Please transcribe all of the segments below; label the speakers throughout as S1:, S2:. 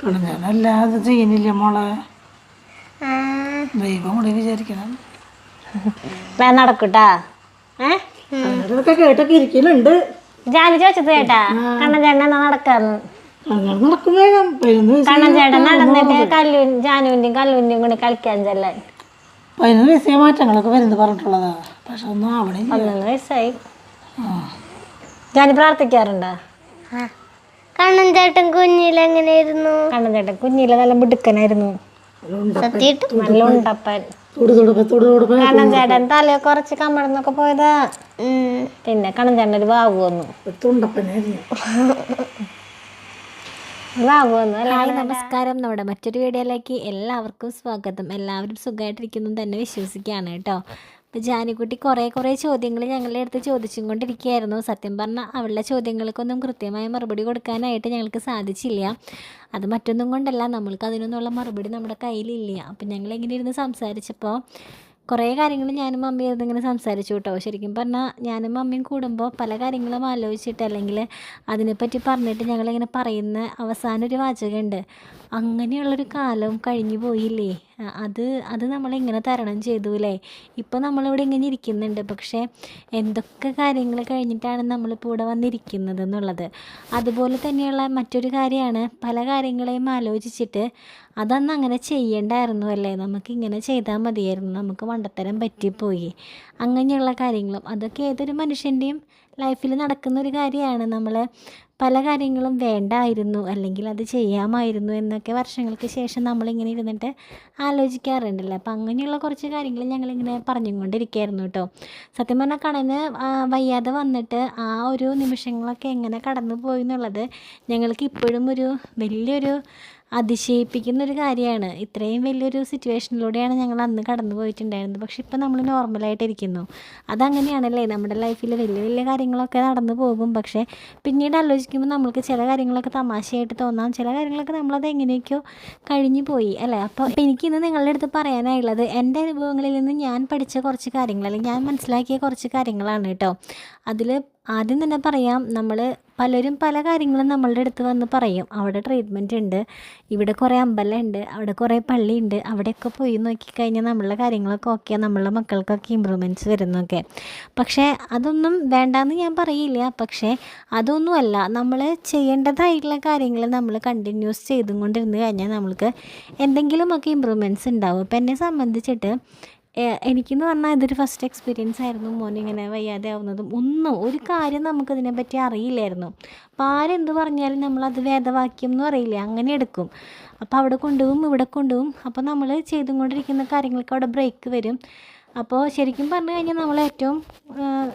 S1: പെണ്ണുങ്ങനല്ലാതെ ചെയ്യുന്നില്ല മോളെ. ദൈവം കൂടി വിചാരിക്കണം.
S2: വേ നടക്കൂട്ടാ. ഏ?
S1: അതൊക്കെ കേട്ടൊക്കെ ഇരിക്കുന്നുണ്ട്
S2: ജാനി ചോദിച്ചത് കേട്ടാ. കണ്ണൻ ചേട്ടൻ എന്നാ നടക്കാന്ന്?
S1: നടക്കും വേഗം. പതിനൊന്ന്
S2: കണ്ണൻ ചേട്ടൻ നടന്നിട്ട് കല്ലു ജാനുവിന്റെയും കല്ലുവിന്റെയും കൂടി കളിക്കാൻ ചെല്ലാൻ.
S1: പതിനൊന്ന് വയസ്സേ മാറ്റങ്ങളൊക്കെ വരുന്നത് പറഞ്ഞിട്ടുള്ളതാ. പക്ഷെ ഒന്നും ആവണേ
S2: പതിനൊന്ന് വയസ്സായി. ജാനി പ്രാർത്ഥിക്കാറുണ്ടോ?
S3: കണ്ണൻ ചേട്ടൻ കുഞ്ഞിലെങ്ങനെയായിരുന്നു?
S2: കണ്ണൻ ചേട്ടൻ കുഞ്ഞിലെ നല്ല മിടുക്കനായിരുന്നു. നല്ല ഉണ്ടപ്പൻ.
S1: തൊടു തല
S2: കണ്ണൻ ചേട്ടൻ തലയെ കുറച്ച് കമ്മടന്നൊക്കെ പോയതാ പിന്നെ കണ്ണൻ ചേട്ടൻ ഒരു വാവ് വന്നു.
S1: തുണ്ടപ്പനായിരുന്നു.
S2: വാവ് വന്നു. ഹായ് നമസ്കാരം. നമ്മുടെ മറ്റൊരു വീഡിയോയിലേക്ക് എല്ലാവർക്കും സ്വാഗതം. എല്ലാവരും സുഖമായിട്ടിരിക്കുന്നു തന്നെ വിശ്വസിക്കുകയാണ് കേട്ടോ. അപ്പോൾ ജാനിക്കുട്ടി കുറേ കുറേ ചോദ്യങ്ങൾ ഞങ്ങളുടെ അടുത്ത് ചോദിച്ചും കൊണ്ടിരിക്കുകയായിരുന്നു സത്യം പറഞ്ഞാൽ അവളുടെ ചോദ്യങ്ങൾക്കൊന്നും കൃത്യമായ മറുപടി കൊടുക്കാനായിട്ട് ഞങ്ങൾക്ക് സാധിച്ചില്ല. അത് മറ്റൊന്നും കൊണ്ടല്ല നമ്മൾക്ക് അതിനൊന്നുള്ള മറുപടി നമ്മുടെ കയ്യിലില്ല. അപ്പം ഞങ്ങൾ ഇങ്ങനെ ഇരുന്ന് സംസാരിച്ചപ്പോൾ കുറേ കാര്യങ്ങൾ ഞാനും അമ്മയും ഇങ്ങനെ സംസാരിച്ചു കേട്ടോ. ശരിക്കും പറഞ്ഞാൽ ഞാനും മമ്മിയും കൂടുമ്പോൾ പല കാര്യങ്ങളും ആലോചിച്ചിട്ട് അല്ലെങ്കിൽ അതിനെപ്പറ്റി പറഞ്ഞിട്ട് ഞങ്ങളിങ്ങനെ പറയുന്ന അവസാന ഒരു വാചകമുണ്ട്. അങ്ങനെയുള്ളൊരു കാലവും കഴിഞ്ഞു പോയില്ലേ? അത് അത് നമ്മളിങ്ങനെ തരണം ചെയ്തു അല്ലേ ഇപ്പോൾ നമ്മളിവിടെ ഇങ്ങനെ ഇരിക്കുന്നുണ്ട്. പക്ഷേ എന്തൊക്കെ കാര്യങ്ങൾ കഴിഞ്ഞിട്ടാണ് നമ്മളിപ്പോൾ ഇവിടെ വന്നിരിക്കുന്നത് എന്നുള്ളത്? അതുപോലെ തന്നെയുള്ള മറ്റൊരു കാര്യമാണ് പല കാര്യങ്ങളെയും ആലോചിച്ചിട്ട് അതന്ന് അങ്ങനെ ചെയ്യേണ്ടായിരുന്നു അല്ലേ? നമുക്ക് ഇങ്ങനെ ചെയ്താൽ മതിയായിരുന്നു. നമുക്ക് മണ്ടത്തരം പറ്റിപ്പോയി. അങ്ങനെയുള്ള കാര്യങ്ങളും. അതൊക്കെ ഏതൊരു മനുഷ്യന്റെയും ലൈഫിൽ നടക്കുന്ന ഒരു കാര്യമാണ്. നമ്മൾ പല കാര്യങ്ങളും വേണ്ടായിരുന്നു അല്ലെങ്കിൽ അത് ചെയ്യാമായിരുന്നു എന്നൊക്കെ വർഷങ്ങൾക്ക് ശേഷം നമ്മളിങ്ങനെ ഇരുന്നിട്ട് ആലോചിക്കാറുണ്ടല്ലോ. അപ്പം അങ്ങനെയുള്ള കുറച്ച് കാര്യങ്ങൾ ഞങ്ങളിങ്ങനെ പറഞ്ഞുകൊണ്ടിരിക്കുകയായിരുന്നു കേട്ടോ. സത്യം പറഞ്ഞാൽ കണന് വയ്യാതെ വന്നിട്ട് ആ ഒരു നിമിഷങ്ങളൊക്കെ എങ്ങനെ കടന്നു പോയി എന്നുള്ളത് ഞങ്ങൾക്ക് ഇപ്പോഴും ഒരു വലിയൊരു അതിശയിപ്പിക്കുന്ന ഒരു കാര്യമാണ്. ഇത്രയും വലിയൊരു സിറ്റുവേഷനിലൂടെയാണ് ഞങ്ങൾ അന്ന് കടന്നു പോയിട്ടുണ്ടായിരുന്നത്. പക്ഷെ ഇപ്പം നമ്മൾ നോർമലായിട്ടിരിക്കുന്നു അതങ്ങനെയാണല്ലേ? നമ്മുടെ ലൈഫിൽ വലിയ വലിയ കാര്യങ്ങളൊക്കെ നടന്നു പോകും. പക്ഷേ പിന്നീട് ആലോചിക്കുമ്പോൾ നമ്മൾക്ക് ചില കാര്യങ്ങളൊക്കെ തമാശയായിട്ട് തോന്നാം. ചില കാര്യങ്ങളൊക്കെ നമ്മളത് എങ്ങനെയൊക്കെയോ കഴിഞ്ഞു പോയി അല്ലേ? അപ്പോൾ എനിക്കിന്ന് നിങ്ങളുടെ അടുത്ത് പറയാനായുള്ളത് എന്റെ അനുഭവങ്ങളിൽ നിന്ന് ഞാൻ പഠിച്ച കുറച്ച് കാര്യങ്ങൾ അല്ലെങ്കിൽ ഞാൻ മനസ്സിലാക്കിയ കുറച്ച് കാര്യങ്ങളാണ് കേട്ടോ. അതിൽ ആദ്യം തന്നെ പറയാം നമ്മൾ പലരും പല കാര്യങ്ങളും നമ്മളുടെ അടുത്ത് വന്ന് പറയും. അവിടെ ട്രീറ്റ്മെന്റ് ഉണ്ട് ഇവിടെ കുറേ അമ്പലമുണ്ട് അവിടെ കുറേ പള്ളിയുണ്ട് അവിടെയൊക്കെ പോയി നോക്കിക്കഴിഞ്ഞാൽ നമ്മളുടെ കാര്യങ്ങളൊക്കെ ഓക്കെ നമ്മളുടെ മക്കൾക്കൊക്കെ ഇമ്പ്രൂവ്മെന്റ്സ് വരുന്നൊക്കെ പക്ഷേ അതൊന്നും വേണ്ടാന്ന് ഞാൻ പറയില്ല. പക്ഷേ അതൊന്നുമല്ല നമ്മൾ ചെയ്യേണ്ടതായിട്ടുള്ള കാര്യങ്ങൾ നമ്മൾ കണ്ടിന്യൂസ് ചെയ്തും കൊണ്ടിരുന്ന് കഴിഞ്ഞാൽ നമ്മൾക്ക് എന്തെങ്കിലുമൊക്കെ ഇമ്പ്രൂവ്മെന്റ്സ് ഉണ്ടാവും. അപ്പോൾ എന്നെ സംബന്ധിച്ചിട്ട് എനിക്കെന്ന് പറഞ്ഞാൽ ഇതൊരു ഫസ്റ്റ് എക്സ്പീരിയൻസ് ആയിരുന്നു മോൻ ഇങ്ങനെ വയ്യാതെ ആവുന്നതും. ഒന്നും ഒരു കാര്യം നമുക്കതിനെ പറ്റി അറിയില്ലായിരുന്നു. അപ്പോൾ ആരെന്ത് പറഞ്ഞാലും നമ്മളത് വേദവാക്യം എന്ന് പറയില്ല അങ്ങനെ എടുക്കും. അപ്പോൾ അവിടെ കൊണ്ടുപോകും ഇവിടെ കൊണ്ടുപോകും. അപ്പോൾ നമ്മൾ ചെയ്തുകൊണ്ടിരിക്കുന്ന കാര്യങ്ങൾക്ക് അവിടെ ബ്രേക്ക് വരും. അപ്പോൾ ശരിക്കും പറഞ്ഞു കഴിഞ്ഞാൽ നമ്മൾ ഏറ്റവും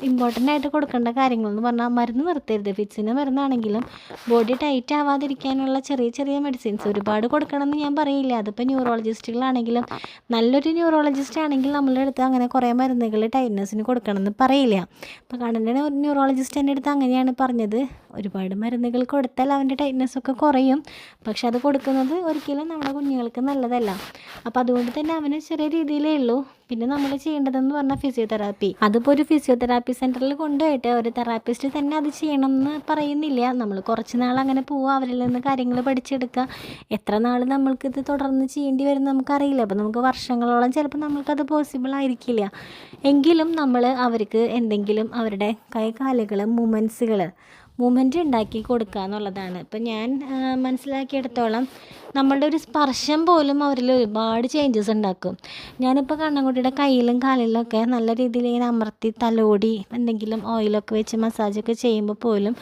S2: ഇമ്പോർട്ടന്റ് ആയിട്ട് കൊടുക്കേണ്ട കാര്യങ്ങൾ എന്ന് പറഞ്ഞാൽ മരുന്ന് നിർത്തരുത്. ഫിറ്റ്സിന് മരുന്നാണെങ്കിലും ബോഡി ടൈറ്റ് ആവാതിരിക്കാനുള്ള ചെറിയ ചെറിയ മെഡിസിൻസ് ഒരുപാട് കൊടുക്കണമെന്ന് ഞാൻ പറയില്ല. അതിപ്പോൾ ന്യൂറോളജിസ്റ്റുകളാണെങ്കിലും നല്ലൊരു ന്യൂറോളജിസ്റ്റ് ആണെങ്കിൽ നമ്മളുടെ അടുത്ത് അങ്ങനെ കുറേ മരുന്നുകൾ ടൈറ്റ്നസ്സിന് കൊടുക്കണമെന്ന് പറയില്ല. അപ്പോൾ കണ്ണന്റെ ന്യൂറോളജിസ്റ്റ് എന്റെ അടുത്ത് അങ്ങനെയാണ് പറഞ്ഞത്. ഒരുപാട് മരുന്നുകൾ കൊടുത്താൽ അവന്റെ ടൈറ്റ്നസ് ഒക്കെ കുറയും. പക്ഷെ അത് കൊടുക്കുന്നത് ഒരിക്കലും നമ്മുടെ കുഞ്ഞുങ്ങൾക്ക് നല്ലതല്ല. അപ്പോൾ അതുകൊണ്ട് തന്നെ അവന് ചെറിയ രീതിയിലേ ഉള്ളൂ. പിന്നെ നമ്മൾ ചെയ്യേണ്ടതെന്ന് പറഞ്ഞാൽ ഫിസിയോതെറാപ്പി അതിപ്പോൾ ഒരു ഫിസിയോതെറാപ്പി സെന്ററിൽ കൊണ്ടുപോയിട്ട് ഒരു തെറാപ്പിസ്റ്റ് തന്നെ അത് ചെയ്യണം എന്ന് പറയുന്നില്ല. നമ്മൾ കുറച്ച് നാൾ അങ്ങനെ പോവുക അവരിൽ നിന്ന് കാര്യങ്ങൾ പഠിച്ചെടുക്കുക എത്ര നാൾ നമ്മൾക്കിത് തുടർന്ന് ചെയ്യേണ്ടി വരും നമുക്കറിയില്ല. അപ്പോൾ നമുക്ക് വർഷങ്ങളോളം ചിലപ്പോൾ നമ്മൾക്കത് പോസിബിൾ ആയിരിക്കില്ല. എങ്കിലും നമ്മൾ അവർക്ക് എന്തെങ്കിലും അവരുടെ കൈ കാലുകൾ മൂമെന്റ്സുകൾ മൂമെന്റ് ഉണ്ടാക്കി കൊടുക്കുക എന്നുള്ളതാണ്. ഇപ്പം ഞാൻ മനസ്സിലാക്കിയെടുത്തോളം നമ്മളുടെ ഒരു സ്പർശം പോലും അവരിൽ ഒരുപാട് ചേഞ്ചസ് ഉണ്ടാക്കും. ഞാനിപ്പോൾ കണ്ണൻകുട്ടിയുടെ കയ്യിലും കാലിലൊക്കെ നല്ല രീതിയിൽ ഇങ്ങനെ അമർത്തി തലോടി എന്തെങ്കിലും ഓയിലൊക്കെ വെച്ച് മസാജൊക്കെ ചെയ്യുമ്പോൾ പോലും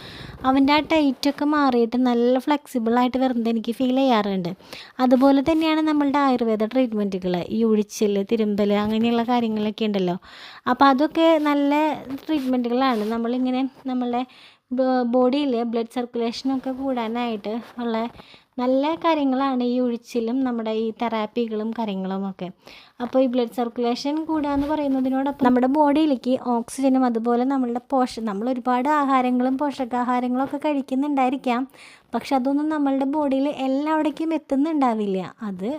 S2: അവന്റെ ആ ടൈറ്റൊക്കെ മാറിയിട്ട് നല്ല ഫ്ലെക്സിബിളായിട്ട് വരുന്നത് എനിക്ക് ഫീൽ ചെയ്യാറുണ്ട്. അതുപോലെ തന്നെയാണ് നമ്മളുടെ ആയുർവേദ ട്രീറ്റ്മെന്റുകൾ ഈ ഉഴിച്ചിൽ തിരുമ്പൽ അങ്ങനെയുള്ള കാര്യങ്ങളൊക്കെ ഉണ്ടല്ലോ. അപ്പോൾ അതൊക്കെ നല്ല ട്രീറ്റ്മെന്റുകളാണ് നമ്മളിങ്ങനെ നമ്മളുടെ ബോഡിയിൽ ബ്ലഡ് സർക്കുലേഷനൊക്കെ കൂടാനായിട്ട് ഉള്ള നല്ല കാര്യങ്ങളാണ് ഈ ഒഴിച്ചിലും നമ്മുടെ ഈ തെറാപ്പികളും കാര്യങ്ങളും ഒക്കെ അപ്പോൾ ഈ ബ്ലഡ് സർക്കുലേഷൻ കൂടുക എന്ന് പറയുന്നതിനോടൊപ്പം നമ്മുടെ ബോഡിയിലേക്ക് ഓക്സിജനും അതുപോലെ നമ്മളുടെ പോഷ നമ്മൾ ഒരുപാട് ആഹാരങ്ങളും പോഷകാഹാരങ്ങളും ഒക്കെ കഴിക്കുന്നുണ്ടായിരിക്കാം. പക്ഷെ അതൊന്നും നമ്മളുടെ ബോഡിയിൽ എല്ലാവിടേക്കും എത്തുന്നുണ്ടാവില്ല. അത്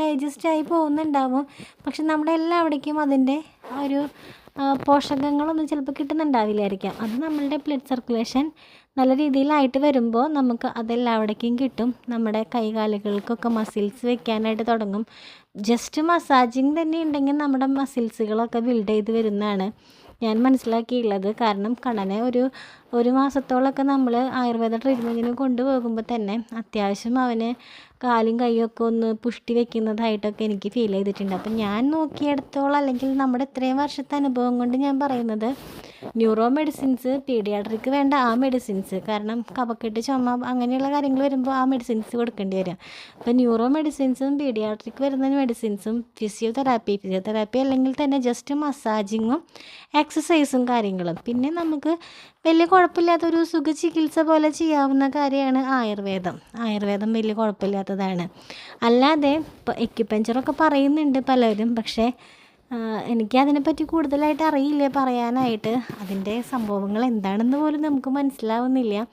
S2: ഡൈജസ്റ്റ് ആയി പോകുന്നുണ്ടാവും. പക്ഷെ നമ്മുടെ എല്ലാവിടേക്കും അതിന്റെ ഒരു പോഷകങ്ങളൊന്നും ചിലപ്പോൾ കിട്ടുന്നുണ്ടാവില്ലായിരിക്കാം. അത് നമ്മളുടെ ബ്ലഡ് സർക്കുലേഷൻ നല്ല രീതിയിലായിട്ട് വരുമ്പോൾ നമുക്ക് അതെല്ലാവിടേക്കും കിട്ടും. നമ്മുടെ കൈകാലുകൾക്കൊക്കെ മസിൽസ് വെക്കാനായിട്ട് തുടങ്ങും. ജസ്റ്റ് മസാജിങ് തന്നെ ഉണ്ടെങ്കിൽ നമ്മുടെ മസിൽസുകളൊക്കെ ബിൽഡ് ചെയ്ത് വരുന്നതാണ്. ഞാൻ മനസ്സിലാക്കിയുള്ളത് കാരണം കണ്ണനെ ഒരു ഒരു മാസത്തോളമൊക്കെ നമ്മൾ ആയുർവേദ ട്രീറ്റ്മെന്റിന് കൊണ്ടുപോകുമ്പോൾ തന്നെ അത്യാവശ്യം അവന് കാലും കൈയും ഒക്കെ ഒന്ന് പുഷ്ടി വെക്കുന്നതായിട്ടൊക്കെ എനിക്ക് ഫീൽ ചെയ്തിട്ടുണ്ട്. അപ്പം ഞാൻ നോക്കിയെടുത്തോളം അല്ലെങ്കിൽ നമ്മുടെ ഇത്രയും വർഷത്തെ അനുഭവം കൊണ്ട് ഞാൻ പറയുന്നത് ന്യൂറോ മെഡിസിൻസ് പീഡിയാട്രിക്ക് വേണ്ട ആ മെഡിസിൻസ് കാരണം കഫക്കെട്ട് ചുമ അങ്ങനെയുള്ള കാര്യങ്ങൾ വരുമ്പോൾ ആ മെഡിസിൻസ് കൊടുക്കേണ്ടി വരും. അപ്പം ന്യൂറോ മെഡിസിൻസും പീഡിയാട്രിക്ക് വരുന്ന മെഡിസിൻസും ഫിസിയോതെറാപ്പി ഫിസിയോതെറാപ്പി അല്ലെങ്കിൽ തന്നെ ജസ്റ്റ് മസാജിങ്ങും എക്സസൈസും കാര്യങ്ങളും. പിന്നെ നമുക്ക് വലിയ കുഴപ്പമില്ലാത്തൊരു സുഖ ചികിത്സ പോലെ ചെയ്യാവുന്ന കാര്യമാണ് ആയുർവേദം. ആയുർവേദം വലിയ കുഴപ്പമില്ലാത്തതാണ്. അല്ലാതെ ഇപ്പോൾ എക്യുപഞ്ചറൊക്കെ പറയുന്നുണ്ട് പലരും പക്ഷേ എനിക്ക് അതിനെപ്പറ്റി കൂടുതലായിട്ട് അറിയില്ല പറയാനായിട്ട്. അതിന്റെ സംഭവങ്ങൾ എന്താണെന്ന് പോലും നമുക്ക് മനസ്സിലാവുന്നില്ല.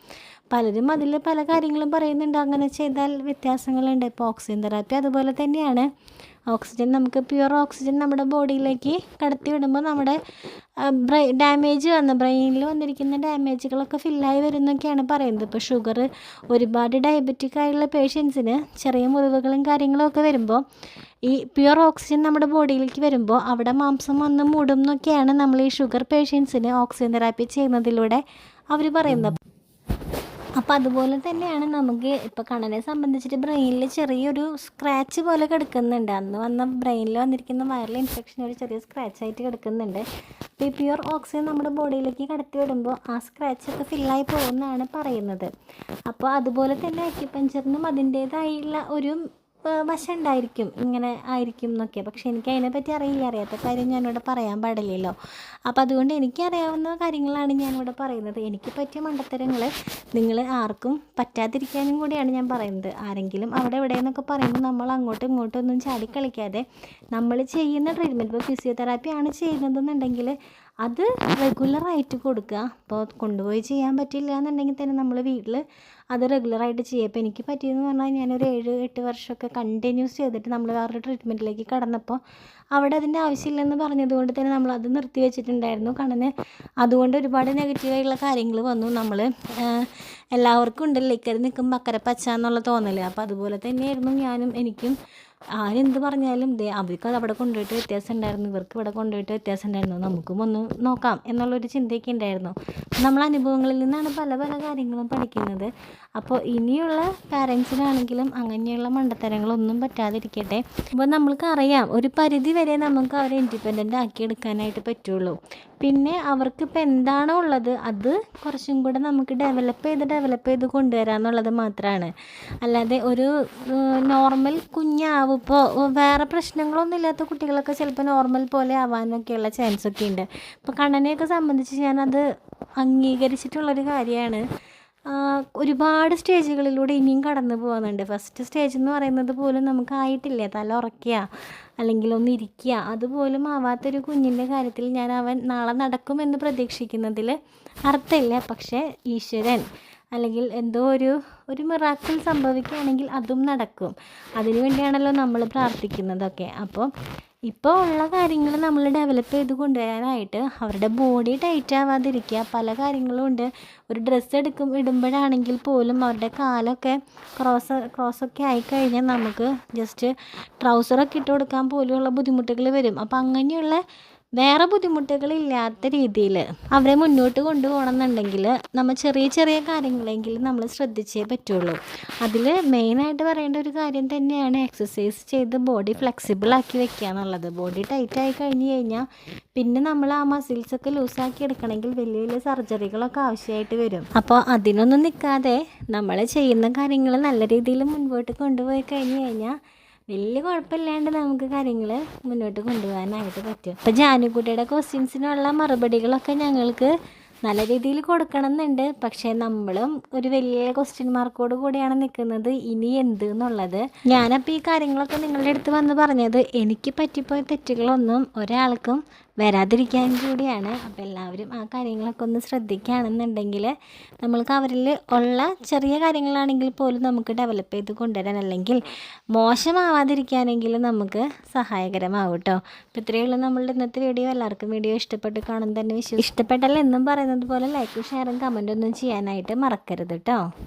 S2: പലരും അതിൽ പല കാര്യങ്ങളും പറയുന്നുണ്ട്. അങ്ങനെ ചെയ്താൽ വ്യത്യാസങ്ങളുണ്ട്. ഇപ്പോൾ ഓക്സിജൻ തെറാപ്പി അതുപോലെ തന്നെയാണ്. ഓക്സിജൻ നമുക്ക് പ്യുവർ ഓക്സിജൻ നമ്മുടെ ബോഡിയിലേക്ക് കടത്തി വിടുമ്പോൾ നമ്മുടെ ബ്രെയിൻ ഡാമേജ് വന്ന ബ്രെയിനിൽ വന്നിരിക്കുന്ന ഡാമേജുകളൊക്കെ ഫില്ലായി വരുന്നൊക്കെയാണ് പറയുന്നത്. ഇപ്പോൾ ഷുഗർ ഒരുപാട് ഡയബറ്റിക് ആയുള്ള പേഷ്യൻസിന് ചെറിയ മുറിവുകളും കാര്യങ്ങളൊക്കെ വരുമ്പോൾ ഈ പ്യുവർ ഓക്സിജൻ നമ്മുടെ ബോഡിയിലേക്ക് വരുമ്പോൾ അവിടെ മാംസം വന്ന് മൂടും എന്നൊക്കെയാണ് നമ്മൾ ഈ ഷുഗർ പേഷ്യൻസിന് ഓക്സിജൻ തെറാപ്പി ചെയ്യുന്നതിലൂടെ അവർ പറയുന്നത്. അപ്പോൾ അതുപോലെ തന്നെയാണ് നമുക്ക് ഇപ്പോൾ കണ്ണനെ സംബന്ധിച്ചിട്ട് ബ്രെയിനിൽ ചെറിയൊരു സ്ക്രാച്ച് പോലെ കിടക്കുന്നുണ്ട്. അന്ന് വന്ന ബ്രെയിനിൽ വന്നിരിക്കുന്ന വൈറൽ ഇൻഫെക്ഷൻ ഒരു ചെറിയ സ്ക്രാച്ച് ആയിട്ട് കിടക്കുന്നുണ്ട്. അപ്പോൾ ഈ പ്യുവർ ഓക്സിജൻ നമ്മുടെ ബോഡിയിലേക്ക് കടത്തി വിടുമ്പോൾ ആ സ്ക്രാച്ചൊക്കെ ഫില്ലായി പോകുമെന്നാണ് പറയുന്നത്. അപ്പോൾ അതുപോലെ തന്നെ അക്യുപഞ്ചറിനും അതിന്റേതായുള്ള ഒരു ഏഹ് വശം ഉണ്ടായിരിക്കും ഇങ്ങനെ ആയിരിക്കും എന്നൊക്കെ. പക്ഷെ എനിക്ക് അതിനെപ്പറ്റി അറിയില്ല അറിയാത്ത കാര്യം ഞാനിവിടെ പറയാൻ പാടില്ലല്ലോ. അപ്പോൾ അതുകൊണ്ട് എനിക്കറിയാവുന്ന കാര്യങ്ങളാണ് ഞാനിവിടെ പറയുന്നത്. എനിക്ക് പറ്റിയ മണ്ടത്തരങ്ങൾ നിങ്ങൾ ആർക്കും പറ്റാതിരിക്കാനും കൂടിയാണ് ഞാൻ പറയുന്നത്. ആരെങ്കിലും അവിടെ ഇവിടെ എന്നൊക്കെ പറയുമ്പോൾ നമ്മൾ അങ്ങോട്ടും ഇങ്ങോട്ടും ഒന്നും ചാടി കളിക്കാതെ നമ്മൾ ചെയ്യുന്ന ട്രീറ്റ്മെന്റ് ഇപ്പോൾ ഫിസിയോതെറാപ്പി ആണ് ചെയ്യുന്നതെന്നുണ്ടെങ്കിൽ അത് റെഗുലറായിട്ട് കൊടുക്കുക. അപ്പോൾ കൊണ്ടുപോയി ചെയ്യാൻ പറ്റില്ല എന്നുണ്ടെങ്കിൽ തന്നെ നമ്മൾ വീട്ടിൽ അത് റെഗുലറായിട്ട് ചെയ്യുക. ഇപ്പോൾ എനിക്ക് പറ്റിയെന്ന് പറഞ്ഞാൽ ഞാനൊരു ഏഴ് എട്ട് വർഷമൊക്കെ കണ്ടിന്യൂസ് ചെയ്തിട്ട് നമ്മൾ വേറൊരു ട്രീറ്റ്മെന്റിലേക്ക് കടന്നപ്പോൾ അവിടെ അതിന്റെ ആവശ്യമില്ലെന്ന് പറഞ്ഞതുകൊണ്ട് തന്നെ നമ്മൾ അത് നിർത്തി വെച്ചിട്ടുണ്ടായിരുന്നു. കാരണം അതുകൊണ്ട് ഒരുപാട് നെഗറ്റീവായിട്ടുള്ള കാര്യങ്ങൾ വന്നു. നമ്മൾ എല്ലാവർക്കും ഉണ്ടല്ലോ ഇക്കരെ നിൽക്കുമ്പോൾ അക്കരെ പച്ച എന്നുള്ള തോന്നൽ അപ്പോൾ അതുപോലെ തന്നെയായിരുന്നു ഞാനും എനിക്കും ആരെന്ത് പറഞ്ഞാലും ദേ അവർക്ക് അത് അവിടെ കൊണ്ടുപോയിട്ട് വ്യത്യാസം ഉണ്ടായിരുന്നു ഇവർക്ക് ഇവിടെ കൊണ്ടുപോയിട്ട് വ്യത്യാസം ഉണ്ടായിരുന്നു നമുക്കും ഒന്ന് നോക്കാം എന്നുള്ളൊരു ചിന്തയൊക്കെ ഉണ്ടായിരുന്നു. നമ്മൾ അനുഭവങ്ങളിൽ നിന്നാണ് പല പല കാര്യങ്ങളും പഠിക്കുന്നത്. അപ്പോൾ ഇനിയുള്ള പാരൻസിനാണെങ്കിലും അങ്ങനെയുള്ള മണ്ടത്തരങ്ങളൊന്നും പറ്റാതിരിക്കട്ടെ. അപ്പോൾ നമ്മൾക്ക് അറിയാം ഒരു പരിധി വരെ നമുക്ക് അവരെ ഇൻഡിപെൻഡന്റ് ആക്കി എടുക്കാനായിട്ട് പറ്റുള്ളൂ. പിന്നെ അവർക്ക് ഇപ്പോൾ എന്താണോ ഉള്ളത് അത് കുറച്ചും കൂടെ നമുക്ക് ഡെവലപ്പ് ചെയ്ത് ഡെവലപ്പ് ചെയ്ത് കൊണ്ടുവരാമെന്നുള്ളത് മാത്രമാണ് അല്ലാതെ ഒരു നോർമൽ കുഞ്ഞാവും. ഇപ്പോൾ വേറെ പ്രശ്നങ്ങളൊന്നും ഇല്ലാത്ത കുട്ടികളൊക്കെ ചിലപ്പോൾ നോർമൽ പോലെ ആവാനൊക്കെയുള്ള ചാൻസ് ഒക്കെ ഉണ്ട്. ഇപ്പോൾ കണ്ണനെയൊക്കെ സംബന്ധിച്ച് ഞാനത് അംഗീകരിച്ചിട്ടുള്ളൊരു കാര്യമാണ് ഒരുപാട് സ്റ്റേജുകളിലൂടെ ഇനിയും കടന്നു പോകുന്നുണ്ട്. ഫസ്റ്റ് സ്റ്റേജ് എന്ന് പറയുന്നത് പോലും നമുക്ക് ആയിട്ടില്ല? തല ഉറക്കുക അല്ലെങ്കിൽ ഒന്ന് ഇരിക്കുക അതുപോലും ആവാത്തൊരു കുഞ്ഞിന്റെ കാര്യത്തിൽ ഞാൻ അവൻ നാളെ നടക്കുമെന്ന് പ്രതീക്ഷിക്കുന്നതിൽ അർത്ഥമില്ല. പക്ഷേ ഈശ്വരൻ അല്ലെങ്കിൽ എന്തോ ഒരു ഒരു മിറാക്കിൾ സംഭവിക്കുകയാണെങ്കിൽ അതും നടക്കും. അതിനു വേണ്ടിയാണല്ലോ നമ്മൾ പ്രാർത്ഥിക്കുന്നതൊക്കെ അപ്പോൾ ഇപ്പോൾ ഉള്ള കാര്യങ്ങൾ നമ്മൾ ഡെവലപ്പ് ചെയ്ത് കൊണ്ടുവരാനായിട്ട് അവരുടെ ബോഡി ടൈറ്റ് ആവാതിരിക്കുക. പല കാര്യങ്ങളും ഉണ്ട്. ഒരു ഡ്രസ്സ് എടുക്കും ഇടുമ്പോഴാണെങ്കിൽ പോലും അവരുടെ കാലൊക്കെ ക്രോസ് ക്രോസൊക്കെ ആയിക്കഴിഞ്ഞാൽ നമുക്ക് ജസ്റ്റ് ട്രൗസറൊക്കെ ഇട്ട് കൊടുക്കാൻ പോലുമുള്ള ബുദ്ധിമുട്ടുകൾ വരും. അപ്പോൾ അങ്ങനെയുള്ള വേറെ ബുദ്ധിമുട്ടുകളില്ലാത്ത രീതിയിൽ അവരെ മുന്നോട്ട് കൊണ്ടുപോകണം എന്നുണ്ടെങ്കിൽ നമ്മൾ ചെറിയ ചെറിയ കാര്യങ്ങളെങ്കിലും നമ്മൾ ശ്രദ്ധിച്ചേ പറ്റുള്ളൂ. അതിൽ മെയിനായിട്ട് പറയേണ്ട ഒരു കാര്യം തന്നെയാണ് എക്സസൈസ് ചെയ്ത് ബോഡി ഫ്ലെക്സിബിൾ ആക്കി വെക്കുക എന്നുള്ളത്. ബോഡി ടൈറ്റ് ആയി കഴിഞ്ഞ് കഴിഞ്ഞാൽ പിന്നെ നമ്മൾ ആ മസിൽസൊക്കെ ലൂസാക്കി എടുക്കണമെങ്കിൽ വലിയ വലിയ സർജറികളൊക്കെ ആവശ്യമായിട്ട് വരും. അപ്പോൾ അതിനൊന്നും നിൽക്കാതെ നമ്മൾ ചെയ്യുന്ന കാര്യങ്ങൾ നല്ല രീതിയിൽ മുൻപോട്ട് കൊണ്ടുപോയി കഴിഞ്ഞ് കഴിഞ്ഞാൽ വലിയ കുഴപ്പമില്ലാണ്ട് നമുക്ക് കാര്യങ്ങൾ മുന്നോട്ട് കൊണ്ടുപോകാനായിട്ട് പറ്റും. അപ്പം ജാനുക്കുട്ടിയുടെ ക്വസ്റ്റ്യൻസിനുള്ള മറുപടികളൊക്കെ ഞങ്ങൾക്ക് നല്ല രീതിയിൽ കൊടുക്കണം എന്നുണ്ട് പക്ഷേ നമ്മളും ഒരു വലിയ ക്വസ്റ്റ്യൻ മാർക്കോട് കൂടിയാണ് നിൽക്കുന്നത്. ഇനി എന്ത് എന്നുള്ളത് ഞാനപ്പോൾ ഈ കാര്യങ്ങളൊക്കെ നിങ്ങളുടെ അടുത്ത് വന്ന് പറഞ്ഞത് എനിക്ക് പറ്റിപ്പോയ തെറ്റുകളൊന്നും ഒരാൾക്കും വരാതിരിക്കാൻ കൂടിയാണ്. അപ്പോൾ എല്ലാവരും ആ കാര്യങ്ങളൊക്കെ ഒന്ന് ശ്രദ്ധിക്കുകയാണെന്നുണ്ടെങ്കിൽ നമ്മൾക്ക് അവരിൽ ഉള്ള ചെറിയ കാര്യങ്ങളാണെങ്കിൽ പോലും നമുക്ക് ഡെവലപ്പ് ചെയ്ത് കൊണ്ടുവരാൻ അല്ലെങ്കിൽ മോശമാവാതിരിക്കാനെങ്കിലും നമുക്ക് സഹായകരമാവും കേട്ടോ അപ്പോൾ ഇത്രയേ ഉള്ളൂ നമ്മളുടെ ഇന്നത്തെ വീഡിയോ. എല്ലാവർക്കും വീഡിയോ ഇഷ്ടപ്പെട്ട് കാണും തന്നെ വിശ്വസിക്കും ഇഷ്ടപ്പെട്ടല്ല എന്നും പറയുന്നത് പോലെ ലൈക്കും ഷെയറും കമന്റൊന്നും ചെയ്യാനായിട്ട് മറക്കരുത് കേട്ടോ